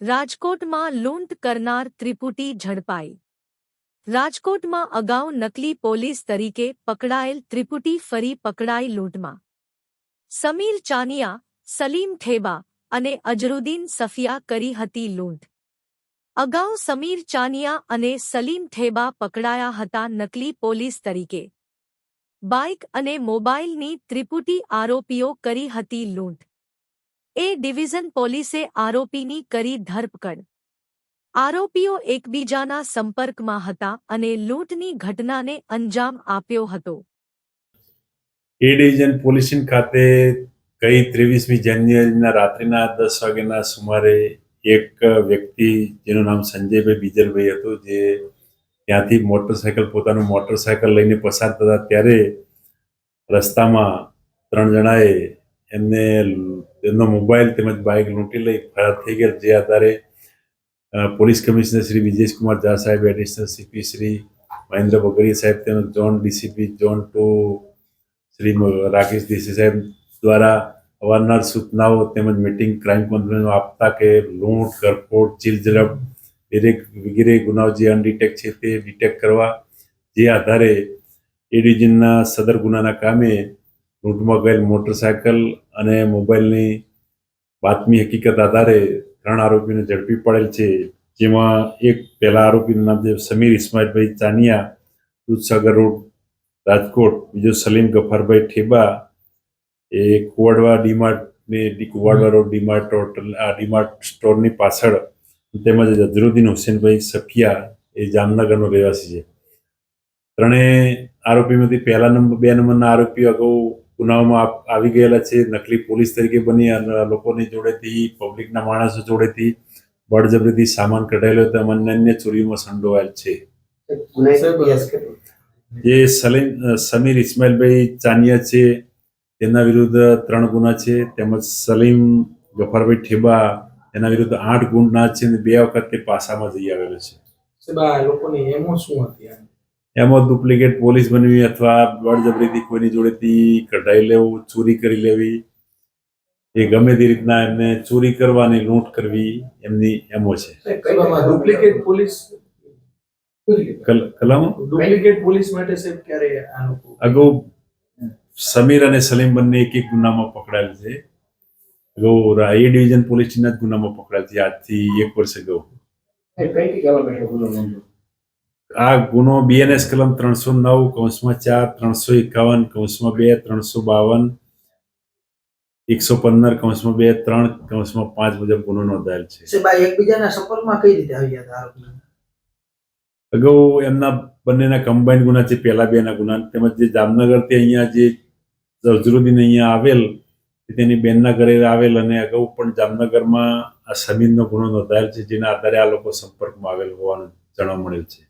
રાજકોટમાં લૂંટ કરનાર ત્રિપુટી ઝડપાઈ. રાજકોટમાં અગાઉ નકલી પોલીસ તરીકે પકડાયેલ ત્રિપુટી ફરી પકડાઈ લૂંટમાં. સમીર ચાનિયા, સલીમ ઠેબા અને અજરુદ્દીન સફિયા કરી હતી લૂંટ. અગાઉ સમીર ચાનિયા અને સલીમ ઠેબા પકડાયા હતા નકલી પોલીસ તરીકે. બાઇક અને મોબાઈલની ત્રિપુટી આરોપીઓ કરી હતી લૂંટ. એ ડિવિઝન પોલીસે આરોપીની કરી ધરપકડ. આરોપીઓ એકબીજાના સંપર્કમાં હતા અને લૂંટની ઘટનાને અંજામ આપ્યો હતો. એ ડિવિઝન પોલીસ ખાતે ગઈ ત્રેવીસમી જાન્યુઆરીના રાત્રિના દસ વાગ્યાના સુમારે એક વ્યક્તિ, જેનું નામ સંજયભાઈ બીજલભાઈ હતું, જે ત્યાંથી મોટરસાયકલ, પોતાનું મોટરસાયકલ લઈને પસાર થતા ત્યારે રસ્તામાં ત્રણ જણાએ એમને એમનો મોબાઈલ તેમજ બાઇક લૂંટી લઈ ફરાર થઈ ગયા. જે આધારે પોલીસ કમિશનર શ્રી વિજેશકુમાર ઝા સાહેબ એડિશનલ સીપી શ્રી મહેન્દ્ર બગડીયા સાહેબ તેમજ zone DCP zone two Shri Rakesh Desai સાહેબ દ્વારા અવારનવાર સૂચનાઓ તેમજ મિટિંગ ક્રાઇમ કોન્ફરન્સ આપતા કે લૂંટ કરફોટ ચીલ ઝડપ દરેક વગેરે ગુનાઓ જે અનડિટેક છે તે ડિટેક્ટ કરવા જે આધારે એ ડિવિઝનના સદર ગુનાના કામે લૂંટમાં ગયેલ મોટરસાયકલ અને મોબાઈલની બાતમી હકીકત આધારે ત્રણ આરોપીને ઝડપી પડેલ છે, જેમાં એક પહેલા આરોપીનું નામ છે સમીર ઇસ્માઇલભાઈ ચાનિયા દૂધસાગર રોડ, રાજકોટ, બીજો સલીમ ગફારભાઈ ઠેબા, એ કુવાડવા ડીમાર્ટ ને ડી- કુવાડવા રોડ ડીમાર્ટ હોટલ આ ડીમાર્ટ સ્ટોરની પાછળ, તેમજ અઝરુદ્દીન હુસેનભાઈ સફિયા એ જામનગરનો રહેવાસી છે. ત્રણેય આરોપીમાંથી પહેલા નંબર બે નંબરના આરોપી અગાઉ ગુનાઓમાં આવી ગયેલા છે. નકલી પોલીસ તરીકે બની અને લોકોની જોડેથી પબ્લિકના માણસો જોડેથી બળજબરીથી સામાન કઢાયેલો હતો. અને અન્ય ચોરીઓમાં સંડોવાયેલ છે. જે સલીમ સમીર ઇસ્માઇલભાઈ ચાનિયા છે તેના વિરુદ્ધ ત્રણ ગુના છે. તેમજ સલીમ ગફારભાઈ ઠેબા એના વિરુદ્ધ આઠ ગુના છે અને બે વખત તે પાસામાં જઈ આવેલો છે. આ લોકોની એમો શું હતી? એમાં ડુપ્લિકેટ પોલીસ બનવી અથવા બળજબરીથી કોઈની જોડેથી કઢાઈ લેવું ચોરી કરી લેવી એ ગમે તે રીતના એમને ચોરી કરવાની લૂંટ કરવી એમની એમો છે ડુપ્લિકેટ પોલીસ કલ- ડુપ્લિકેટ પોલીસ માટે સાહેબ ક્યારે આ લોકો અગાઉ સમીર અને સલીમ બંને એક એક ગુનામાં પકડાયેલ છે અગાઉ એ ડિવિઝન પોલીસ ના જ ગુનામાં પકડાયેલ છે આજથી એક વર્ષ અગાઉ કઈ કલમ આ ગુનો બીએનએસ કલમ ત્રણસો નવ કૌંસમાં ચાર ત્રણસો એકાવન કૌંસમાં બે ત્રણસો બાવન એકસો પંદર કૌંસમાં બે ત્રણ કૌંસમાં પાંચ મુજબ ગુનો નોંધાયેલ છે. એકબીજાના સંપર્કમાં કઈ રીતે આવ્યા હતા અગાઉ એમના બંનેના કમ્બાઈન ગુના છે પહેલા બેના ગુના. તેમજ જે જામનગરથી અહીંયા જે અઝરુદ્દીન અહીંયા આવેલ તેની બેનના ઘરે આવેલ અને અગાઉ પણ જામનગરમાં આ સમીરનો ગુનો નોંધાયેલ છે જેના આધારે આ લોકો સંપર્કમાં આવેલ હોવાનું જાણવા મળેલ છે.